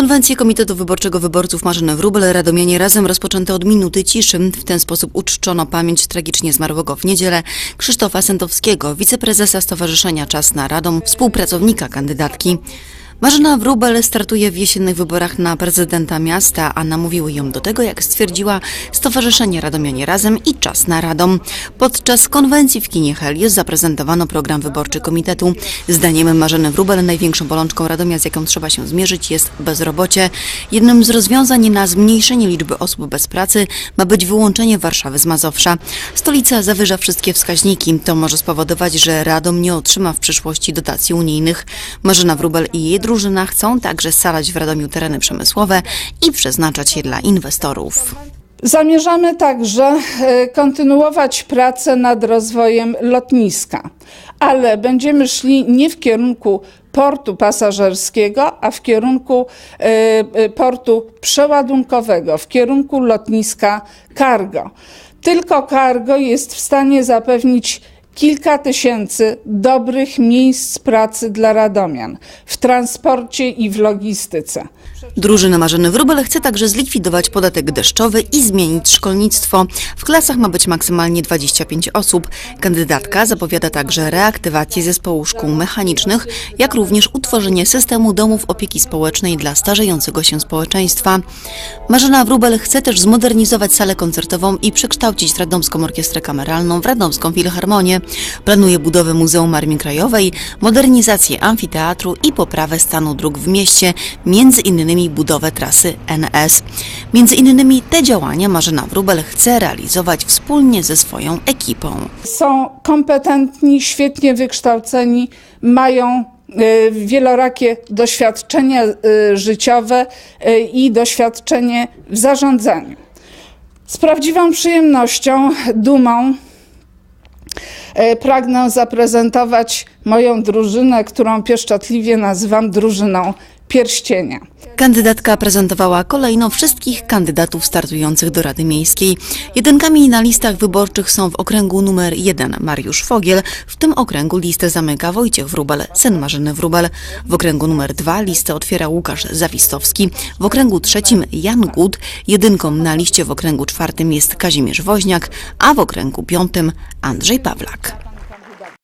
Konwencję Komitetu Wyborczego Wyborców Marzyny Wróbel Radomianie razem rozpoczęte od minuty ciszy. W ten sposób uczczono pamięć tragicznie zmarłego w niedzielę Krzysztofa Sętowskiego, wiceprezesa Stowarzyszenia Czas na Radom, współpracownika kandydatki. Marzyna Wróbel startuje w jesiennych wyborach na prezydenta miasta, a namówiły ją do tego, jak stwierdziła Stowarzyszenie Radomianie Razem i Czas na Radom. Podczas konwencji w kinie Helios zaprezentowano program wyborczy komitetu. Zdaniem Marzyny Wróbel największą bolączką Radomia, z jaką trzeba się zmierzyć, jest bezrobocie. Jednym z rozwiązań na zmniejszenie liczby osób bez pracy ma być wyłączenie Warszawy z Mazowsza. Stolica zawyża wszystkie wskaźniki. To może spowodować, że Radom nie otrzyma w przyszłości dotacji unijnych. Marzyna Wróbel i jej drużyna chcą także scalać w Radomiu tereny przemysłowe i przeznaczać je dla inwestorów. Zamierzamy także e, kontynuować pracę nad rozwojem lotniska, ale będziemy szli nie w kierunku portu pasażerskiego, a w kierunku e, e, portu przeładunkowego, w kierunku lotniska cargo. Tylko cargo jest w stanie zapewnić kilka tysięcy dobrych miejsc pracy dla radomian w transporcie i w logistyce. Drużyna Marzyny Wróbel chce także zlikwidować podatek deszczowy i zmienić szkolnictwo. W klasach ma być maksymalnie 25 osób. Kandydatka zapowiada także reaktywację zespołu szkół mechanicznych, jak również utworzenie systemu domów opieki społecznej dla starzejącego się społeczeństwa. Marzyna Wróbel chce też zmodernizować salę koncertową i przekształcić Radomską Orkiestrę Kameralną w Radomską Filharmonię. Planuje budowę Muzeum Armii Krajowej, modernizację amfiteatru i poprawę stanu dróg w mieście, między innymi budowę trasy NS. Między innymi te działania Marzyna Wróbel chce realizować wspólnie ze swoją ekipą. Są kompetentni, świetnie wykształceni, mają e, wielorakie doświadczenia e, życiowe e, i doświadczenie w zarządzaniu. Z prawdziwą przyjemnością, dumą pragnę zaprezentować moją drużynę, którą pieszczotliwie nazywam drużyną pierścienia. Kandydatka prezentowała kolejno wszystkich kandydatów startujących do Rady Miejskiej. Jedynkami na listach wyborczych są w okręgu numer 1 Mariusz Fogiel, w tym okręgu listę zamyka Wojciech Wróbel, syn Marzyny Wróbel. W okręgu numer 2 listę otwiera Łukasz Zawistowski. W okręgu trzecim Jan Gut. Jedynką na liście w okręgu czwartym jest Kazimierz Woźniak, a w okręgu piątym Andrzej Pawlak.